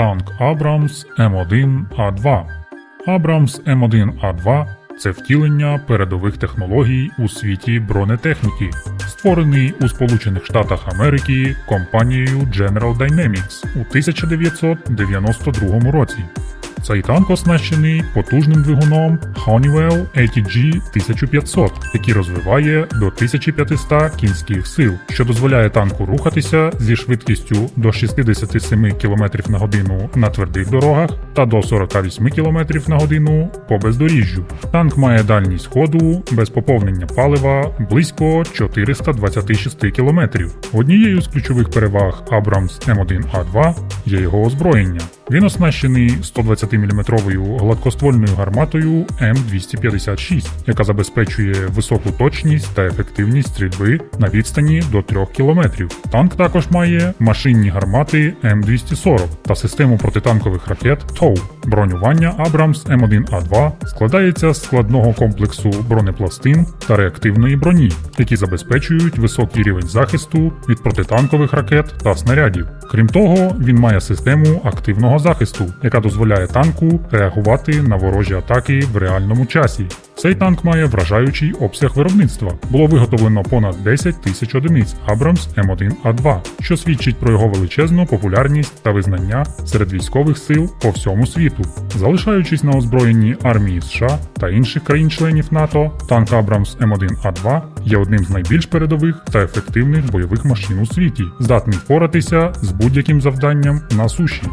танк Абрамс М1А2. Абрамс М1А2 це втілення передових технологій у світі бронетехніки, створений у Сполучених Штатах Америки компанією General Dynamics у 1992 році. Цей танк оснащений потужним двигуном Honeywell ATG 1500, який розвиває до 1500 кінських сил, що дозволяє танку рухатися зі швидкістю до 67 км на годину на твердих дорогах та до 48 км на годину по бездоріжжю. Танк має дальність ходу без поповнення палива близько 426 км. Однією з ключових переваг Abrams M1A2 є його озброєння. Він оснащений 120-мм гладкоствольною гарматою М256, яка забезпечує високу точність та ефективність стрільби на відстані до 3 км. Танк також має машинні гармати М240 та систему протитанкових ракет ТОУ. Бронювання Абрамс М1А2 складається з складного комплексу бронепластин та реактивної броні, які забезпечують високий рівень захисту від протитанкових ракет та снарядів. Крім того, він має систему активного захисту, яка дозволяє танку реагувати на ворожі атаки в реальному часі. Цей танк має вражаючий обсяг виробництва. Було виготовлено понад 10 тисяч одиниць Abrams M1A2, що свідчить про його величезну популярність та визнання серед військових сил по всьому світу. Залишаючись на озброєнні армії США та інших країн-членів НАТО, танк Abrams M1A2 є одним з найбільш передових та ефективних бойових машин у світі, здатний впоратися з будь-яким завданням на суші.